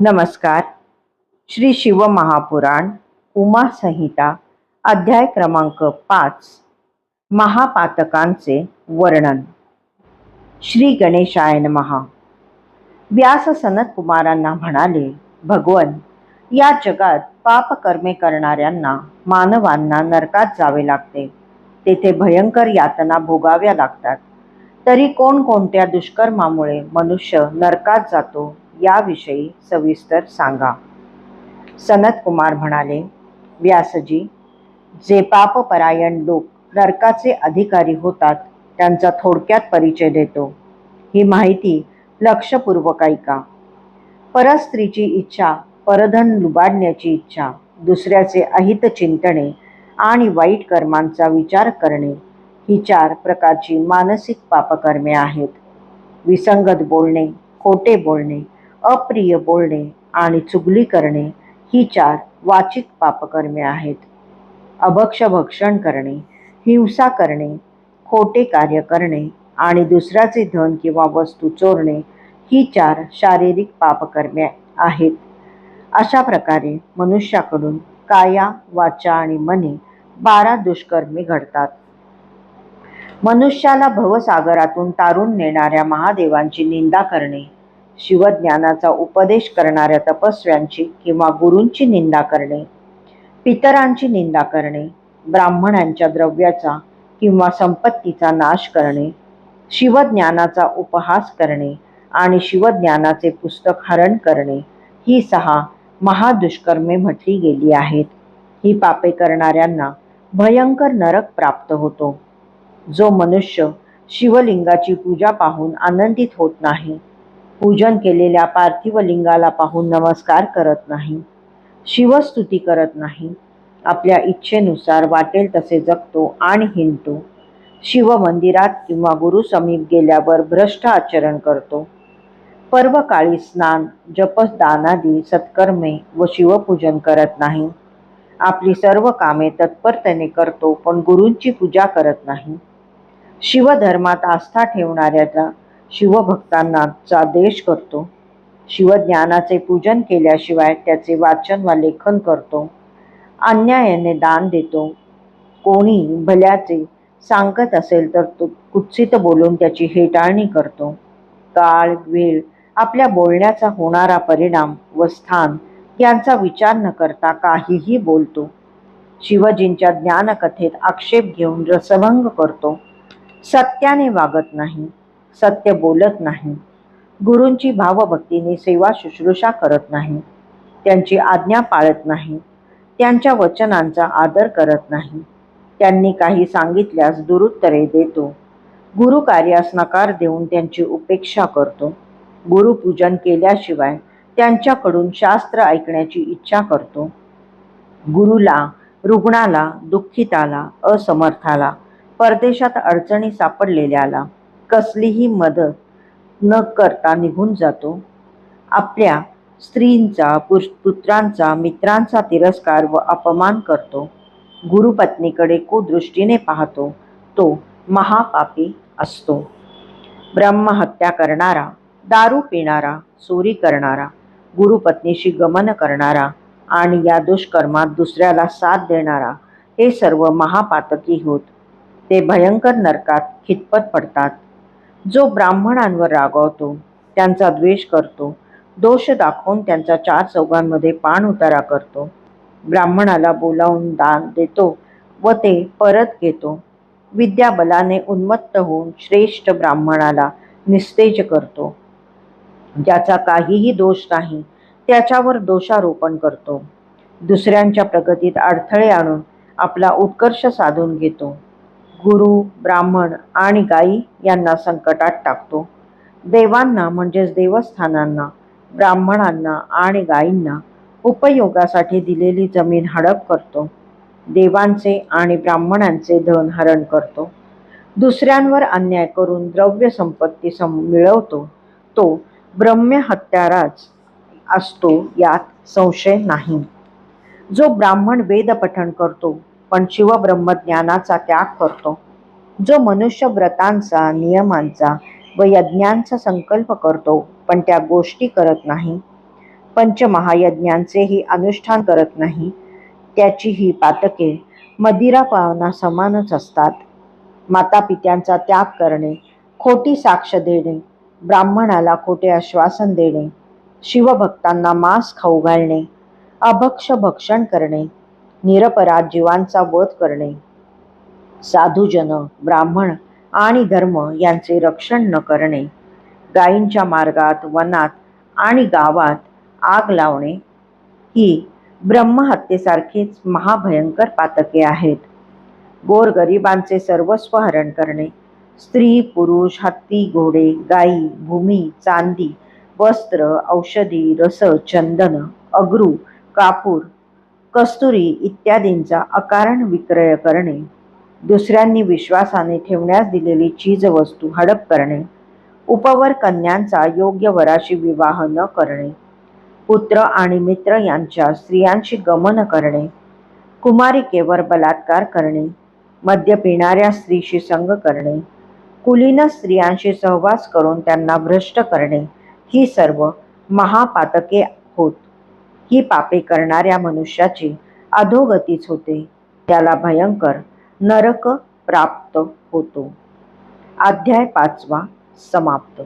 नमस्कार. श्री शिवमहापुराण उमा संहिता अध्याय क्रमांक पाच महापातकांचे वर्णन. श्री गणेशायन महा व्यास सनत कुमारांना म्हणाले भगवन या जगात पापकर्मे करणाऱ्यांना मानवांना नरकात जावे लागते. तेथे भयंकर यातना भोगाव्या लागतात. तरी कोणकोणत्या दुष्कर्मामुळे मनुष्य नरकात जातो? याविषयी सविस्तर सांगा. सनत कुमार म्हणाले व्यासजी जे पापपरायण लोक नरकाचे अधिकारी होतात त्यांचा थोडक्यात परिचय देतो. ही माहिती लक्षपूर्वक ऐका. परस्त्रीची इच्छा परधन लुबाडण्याची इच्छा दुसऱ्याचे अहित चिंतणे आणि वाईट कर्मांचा विचार करणे ही चार प्रकारची मानसिक पापकर्मे आहेत. विसंगत बोलणे खोटे बोलणे अप्रिय बोलणे आणि चुगली करणे ही चार वाचिक पापकर्मे आहेत. अभक्ष भक्षण करणे हिंसा करणे खोटे कार्य करणे आणि दुसऱ्याचे धन किंवा वस्तू चोरणे ही चार शारीरिक पापकर्मे आहेत. अशा प्रकारे मनुष्याकडून काया वाचा आणि मने बारा दुष्कर्मे घडतात. मनुष्याला भवसागरातून तारून नेणाऱ्या महादेवांची निंदा करणे शिवज्ञानाचा उपदेश करणाऱ्या तपस्व्यांची किंवा गुरूंची निंदा करणे पितरांची निंदा करणे ब्राह्मणांच्या द्रव्याचा किंवा संपत्तीचा नाश करणे शिवज्ञानाचा उपहास करणे आणि शिवज्ञानाचे पुस्तक हरण करणे ही सहा महादुष्कर्मे म्हटली गेली आहेत. ही पापे करणाऱ्यांना भयंकर नरक प्राप्त होतो. जो मनुष्य शिवलिंगाची पूजा पाहून आनंदित होत नाही पूजन केलेल्या पार्थिव लिंगाला पाहून नमस्कार करत नाही शिवस्तुती करत नाही. आपल्या इच्छेनुसार वाटेल तसे जगतो आणि हिंडतो. शिव मंदिरात किंवा गुरु समीप गेल्यावर भ्रष्ट आचरण करतो. पर्वकाळी स्नान जपस दानादी सत्कर्मे व शिवपूजन करत नाही. आपली सर्व कामे तत्परतेने करतो पण गुरूंची पूजा करत नाही. शिवधर्मात आस्था ठेवणाऱ्याचा शिवभक्तांना चा देश करतो. शिवज्ञानाचे पूजन केल्याशिवाय त्याचे वाचन वा लेखन करतो. अन्यायाने दान देतो. कोणी भल्याचे सांगत असेल तर तो कुत्सित बोलून त्याची हेटाळणी करतो. काळ वेळ आपल्या बोलण्याचा होणारा परिणाम व स्थान यांचा विचार न करता काहीही बोलतो. शिवजींच्या ज्ञानकथेत आक्षेप घेऊन रसभंग करतो. सत्याने वागत नाही. सत्य बोलत नाही. गुरूंची भावभक्तीने सेवा शुश्रूषा करत नाही. त्यांची आज्ञा पाळत नाही. त्यांच्या वचनांचा आदर करत नाही. त्यांनी काही सांगितल्यास दुरुत्तरे देतो. गुरु कार्यास नकार देऊन त्यांची उपेक्षा करतो. गुरुपूजन केल्याशिवाय त्यांच्याकडून शास्त्र ऐकण्याची इच्छा करतो. गुरुला रुग्णाला दुःखिताला असमर्थाला परदेशात अडचणी सापडलेल्याला कसलीही मदत न करता निघून जातो. आपल्या स्त्रींचा पुर- पुत्रांचा मित्रांचा तिरस्कार व अपमान करतो. गुरुपत्नीकडे कुदृष्टीने पाहतो. तो महापापी असतो. ब्रह्महत्या करणारा दारू पिणारा चोरी करणारा गुरुपत्नीशी गमन करणारा आणि या दुष्कर्मात दुसऱ्याला साथ देणारा हे सर्व महापातकी होत. ते भयंकर नरकात खितपत पडतात. जो ब्राह्मणांवर रागवतो त्यांचा द्वेष करतो दोष दाखवून त्यांचा चार चौघांमध्ये पाण उतारा करतो. ब्राह्मणाला बोलावून दान देतो व ते परत घेतो. विद्याबलाने उन्मत्त होऊन श्रेष्ठ ब्राह्मणाला निस्तेज करतो. ज्याचा काहीही दोष नाही त्याच्यावर दोषारोपण करतो. दुसऱ्यांच्या प्रगतीत अडथळे आणून आपला उत्कर्ष साधून घेतो. गुरु ब्राह्मण आणि गायी यांना संकटात टाकतो. देवांना म्हणजेच देवस्थानांना ब्राह्मणांना आणि गायींना उपयोगासाठी दिलेली जमीन हडप करतो. देवांचे आणि ब्राह्मणांचे धन हरण करतो. दुसऱ्यांवर अन्याय करून द्रव्य संपत्ती सम मिळवतो. तो ब्रह्म्य हत्याराच असतो यात संशय नाही. जो ब्राह्मण वेदपठण करतो पण शिवब्रह्मज्ञानाचा त्याग करतो. जो मनुष्य व्रतांचा नियमांचा व यज्ञांचा संकल्प करतो पण त्या गोष्टी करत नाही. पंचमहायज्ञांचेही अनुष्ठान करत नाही. त्याची ही पातके मदिरा पावना समानच असतात. मातापित्यांचा त्याग करणे खोटी साक्ष देणे ब्राह्मणाला खोटे आश्वासन देणे शिवभक्तांना मांस खाऊ घालणे अभक्ष भक्षण करणे निरपराध जीवांचा वध करणे. साधूजन ब्राह्मण आणि धर्म यांचे रक्षण न करणे. गायींच्या मार्गात वनात आणि गावात आग लावणे ही ब्रह्महत्येसारखीच महाभयंकर पातके आहेत. गोरगरिबांचे सर्वस्व हरण करणे. स्त्री पुरुष हत्ती घोडे गायी भूमी चांदी वस्त्र औषधी रस चंदन अग्रू कापूर कस्तुरी इत्यादींचा अकारण विक्रय करणे दुसऱ्यांनी विश्वासाने ठेवण्यास दिलेली चीजवस्तू हडप करणे उपवर कन्यांचा योग्य वराशी विवाह न करणे पुत्र आणि मित्र यांच्या स्त्रियांशी गमन करणे कुमारिकेवर बलात्कार करणे मद्य पिणाऱ्या स्त्रीशी संग करणे कुलीन स्त्रियांशी सहवास करून त्यांना भ्रष्ट करणे ही सर्व महापातके होत ही पापे करणाऱ्या मनुष्याची अधोगतीच होते. त्याला भयंकर नरक प्राप्त होतो. अध्याय पाचवा समाप्त.